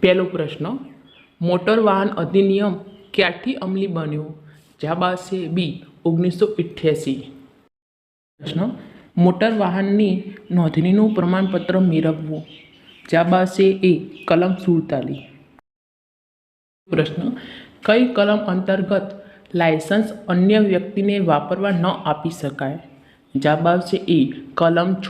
પહેલો પ્રશ્ન, મોટર વાહન અધિનિયમ ક્યારથી અમલી બન્યો? આવશે બી ઓગણીસો અઠ્યાસી. પ્રશ્ન, મોટર વાહનની નોંધણીનું પ્રમાણપત્ર મેળવવું. આવશે એ કલમ સુડતાલી પ્રશ્ન, કઈ કલમ અંતર્ગત લાયસન્સ અન્ય વ્યક્તિને વાપરવા ન આપી શકાય? જવાબ છે એ કલમ છ.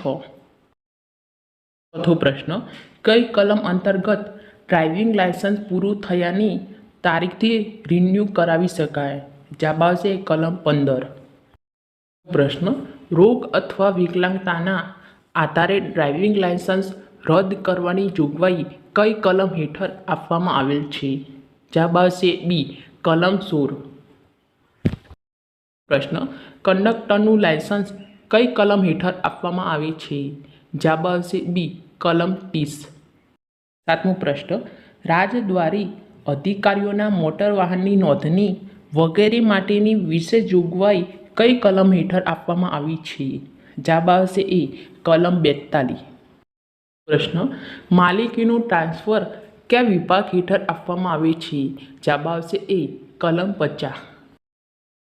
ચોથો પ્રશ્ન, કઈ કલમ અંતર્ગત ડ્રાઇવિંગ લાયસન્સ પૂરું થયાની તારીખથી રિન્યૂ કરાવી શકાય. જવાબ આવશે કલમ પંદર. પ્રશ્ન, રોગ અથવા વિકલાંગતાના આધારે ડ્રાઇવિંગ લાયસન્સ રદ કરવાની જોગવાઈ કઈ કલમ હેઠળ આપવામાં આવેલ છે? જવાબ આવશે બી, કલમ સોળ. પ્રશ્ન, કંડક્ટરનું લાયસન્સ કઈ કલમ હેઠળ આપવામાં આવે છે? જવાબ આવશે બી, કલમ ત્રીસ. સાતમો પ્રશ્ન, રાજદ્વારી અધિકારીઓના મોટર વાહનની નોંધણી વગેરે માટેની વિશેષ જોગવાઈ કઈ કલમ હેઠળ આપવામાં આવી છે? જવાબ આવશે એ, કલમ બેતાલીસ. પ્રશ્ન, માલિકીનું ટ્રાન્સફર કયા વિભાગ હેઠળ આપવામાં આવે છે? જવાબ આવશે એ, કલમ પચાસ.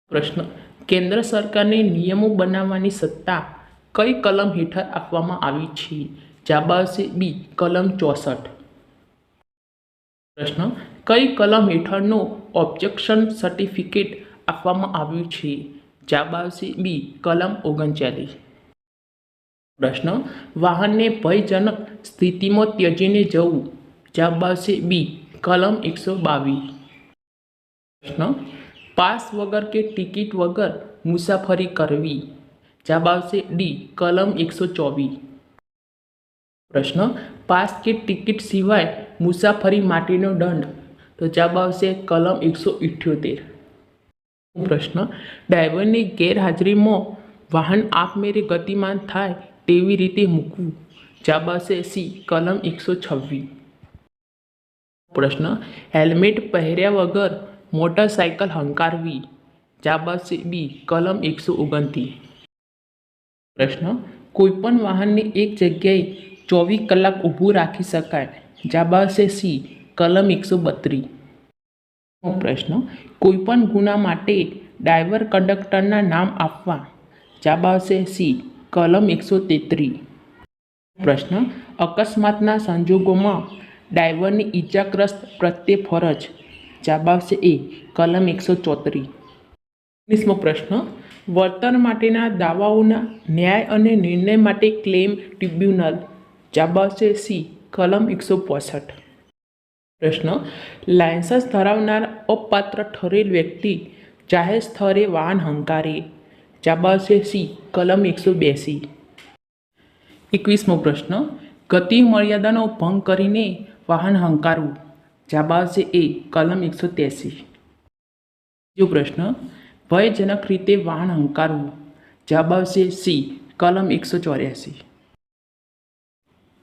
પ્રશ્ન, કેન્દ્ર સરકારને નિયમો બનાવવાની સત્તા કઈ કલમ હેઠળ આપવામાં આવી છે? જવાબ આવશે બી, કલમ ચોસઠ. પ્રશ્ન, કઈ કલમ હેઠળનું ઓબ્જેક્શન સર્ટિફિકેટ આપવામાં આવ્યું છે? આવશે બી કલમ ઓગણચાલીસ. પ્રશ્ન, વાહનને ભયજનક સ્થિતિમાં ત્યજીને જવું. આવશે બી કલમ એકસો બાવીસ. પ્રશ્ન, પાસ વગર કે ટિકિટ વગર મુસાફરી કરવી? જવાબ આવશે ડી કલમ એકસો ચોવીસ. પ્રશ્ન, પાસ કે ટિકિટ સિવાય મુસાફરી માટેનો દંડ? તો જવાબ આવશે કલમ એકસો ઇઠ્યોતેર. પ્રશ્ન, ડ્રાઈવરની ગેરહાજરીમાં વાહન આપમેરે ગતિમાન થાય તેવી રીતે મૂકવું? જવાબ આવશે સી, કલમ એકસો છવ્વીસ. પ્રશ્ન, હેલ્મેટ પહેર્યા વગર મોટરસાયકલ હંકારવી? જવાબ આવશે બી, કલમ એકસો ઓગણત્રીસ. પ્રશ્ન કોઈપણ વાહનને એક જગ્યાએ ચોવીસ કલાક ઊભું રાખી શકાય. જવાબ સી કલમ એકસો બત્રીસ. પ્રશ્ન. કોઈપણ ગુના માટે ડ્રાઈવર કંડક્ટરના નામ આપવા. જવાબ સી કલમ એકસો તેત્રીસ. પ્રશ્ન. અકસ્માતના સંજોગોમાં ડ્રાઈવરની ઈજાગ્રસ્ત પ્રત્યે ફરજ. જવાબ એ, કલમ એકસો ચોત્રીસ. ઓગણીસમો પ્રશ્ન. વળતર માટેના દાવાઓના ન્યાય અને નિર્ણય માટે ક્લેમ ટ્રિબ્યુનલ. જવાબ સી કલમ એકસો પોસઠ. પ્રશ્ન, લાયસન્સ ધરાવનાર અપાત્ર ઠરેલ વ્યક્તિ જાહેર સ્થળે વાહન હંકારે. જવાબ સી કલમ એકસો બેસી. એકવીસમો પ્રશ્ન, ગતિ મર્યાદાનો ભંગ કરીને વાહન હંકારવું. જવાબ આવશે એ કલમ એકસો ત્યાસી બીજો પ્રશ્ન, ભયજનક રીતે વાહન હંકારવું. જવાબ આવશે સી કલમ એકસો ચોર્યાસી.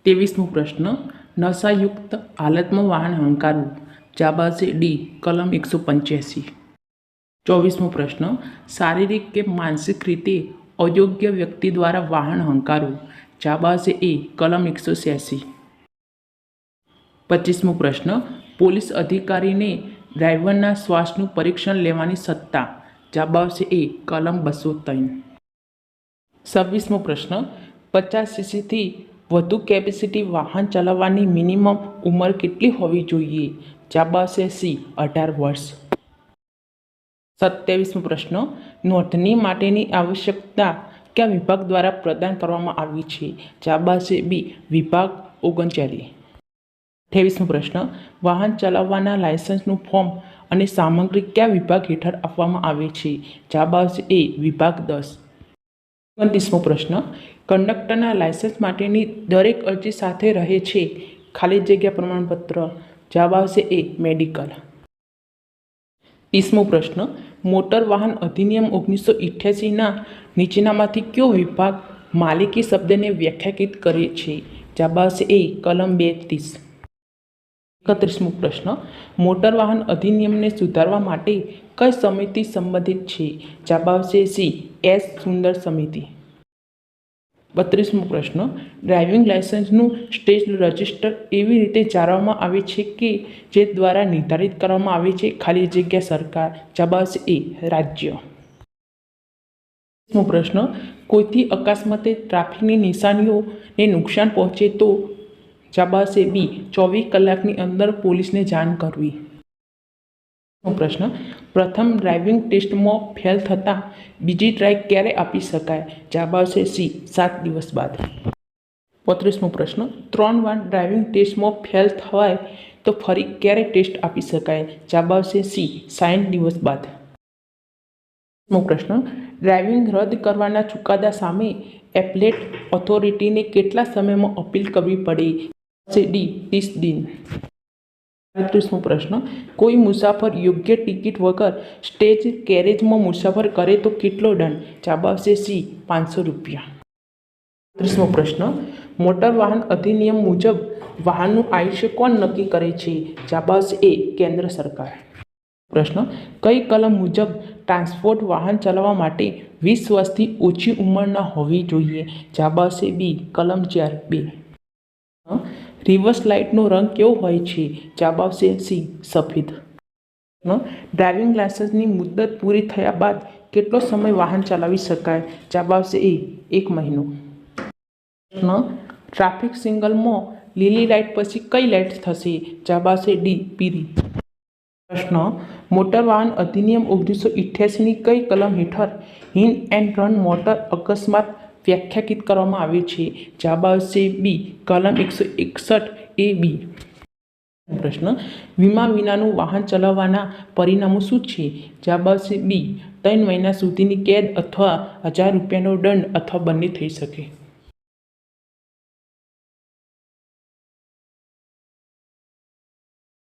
ત્રેવીસમો પ્રશ્ન, નશાયુક્ત હાલતમાં વાહન હંકારવું, જાબાઝે ડી, કલમ એકસો પંચ્યાસી. ચોવીસમો પ્રશ્ન, શારીરિક કે માનસિક રીતે અયોગ્ય વ્યક્તિ દ્વારા વાહન હંકારવું, જાબાઝે એ, કલમ એકસો છ્યાસી. પચીસમો પ્રશ્ન, પોલીસ અધિકારીને ડ્રાઈવરના શ્વાસનું પરીક્ષણ લેવાની સત્તા જાબાવશે એ, કલમ બસો ત્રણ. છવ્વીસમો પ્રશ્ન, પચાસ સીસીથી વધુ કેપેસિટી વાહન ચલાવવાની મિનિમમ ઉંમર કેટલી હોવી જોઈએ? આવશે સી, અઢાર વર્ષ. સત્યાવીસમો પ્રશ્ન, નોંધણી માટેની આવશ્યકતા કયા વિભાગ દ્વારા પ્રદાન કરવામાં આવી છે? આવશે બી, વિભાગ ઓગણચાલીસ. અઠ્યાવીસમો પ્રશ્ન, વાહન ચલાવવાના લાયસન્સનું ફોર્મ અને સામગ્રી કયા વિભાગ હેઠળ આપવામાં આવે છે? આવશે એ, વિભાગ દસ. ઓગણત્રીસમો પ્રશ્ન, કંડક્ટરના લાયસન્સ માટેની દરેક અરજી સાથે રહે છે? ખાલી જગ્યા પ્રમાણપત્ર, જવાબ આવશે એ, મેડિકલ. ત્રીસમો પ્રશ્ન, મોટર વાહન અધિનિયમ ઓગણીસો ઇઠ્યાસીના નીચેનામાંથી કયો વિભાગ માલિકી શબ્દને વ્યાખ્યાયિત કરે છે? જવાબ આવશે એ, કલમ બે ત્રીસ એકત્રીસમો પ્રશ્ન. મોટર વાહન અધિનિયમને સુધારવા માટે કઈ સમિતિ સંબંધિત છે? જવાબ આવશે સી. એસ. સુંદર સમિતિ. બત્રીસમો પ્રશ્ન. ડ્રાઇવિંગ લાયસન્સનું સ્ટેજ રજિસ્ટર એવી રીતે જાળવવામાં આવે છે કે જે દ્વારા નિર્ધારિત કરવામાં આવે છે? ખાલી જગ્યા સરકાર. જવાબ આવશે એ. રાજ્ય. પ્રશ્ન. કોઈથી અકસ્માતે ટ્રાફિકની નિશાનીઓને નુકસાન પહોંચે તો જવાબ બી ચોવીસ કલાકની અંદર પોલીસને જાણ કરવી. પ્રશ્ન. પ્રથમ ડ્રાઇવિંગ ટેસ્ટમાં ફેલ થતાં બીજી ટ્રાય ક્યારે આપી શકાય? જવાબ સી સાત દિવસ બાદ. પોત્રીસમો પ્રશ્ન. ત્રણ વાર ડ્રાઇવિંગ ટેસ્ટમાં ફેલ થવાય તો ફરી ક્યારે ટેસ્ટ આપી શકાય? જવાબ સી સાઠ દિવસ બાદ. પ્રશ્ન. ડ્રાઇવિંગ રદ કરવાના ચુકાદા સામે એપ્લેટ ઓથોરિટીને કેટલા સમયમાં અપીલ કરવી પડે? છે ડી ત્રીસ દિન. પાંત્રીસમો પ્રશ્ન, કોઈ મુસાફર યોગ્ય ટિકિટ વગર સ્ટેજ કેરેજમાં મુસાફર કરે તો કેટલો દંડ? જવાબ સી, પાંચસો રૂપિયા. ત્રીસમો પ્રશ્ન, મોટર વાહન અધિનિયમ મુજબ વાહનનું આયુષ્ય કોણ નક્કી કરે છે? જવાબ એ, કેન્દ્ર સરકાર. પ્રશ્ન, કઈ કલમ મુજબ ટ્રાન્સપોર્ટ વાહન ચલાવવા માટે વીસ વર્ષથી ઓછી ઉંમરના હોવી જોઈએ? આવશે બી, કલમ ચાર, બે. રિવર્સ લાઇટનો રંગ કેવો હોય છે? જવાબ આવશે સી, સફેદ. ડ્રાઇવિંગ લાયસન્સની મુદત પૂરી થયા બાદ કેટલો સમય વાહન ચલાવી શકાય? જવાબ આવશે એ, એક મહિનો. ટ્રાફિક સિગ્નલમાં લીલી લાઇટ પછી કઈ લાઇટ થશે? જવાબ આવશે ડી પીરી પ્રશ્ન, મોટર વાહન અધિનિયમ ઓગણીસો ઇઠ્યાસીની કઈ કલમ હેઠળ હિન એન્ડ રન મોટર અકસ્માત વ્યાખ્યાયિત કરવામાં આવે છે. જવાબ આવશે બી, કલમ એકસો એકસઠ એ બી. પ્રશ્ન, વીમા વિનાનું વાહન ચલાવવાના પરિણામો શું છે? જવાબ બી, ત્રણ મહિના સુધીની કેદ અથવા હજાર રૂપિયાનો દંડ અથવા બંને થઈ શકે.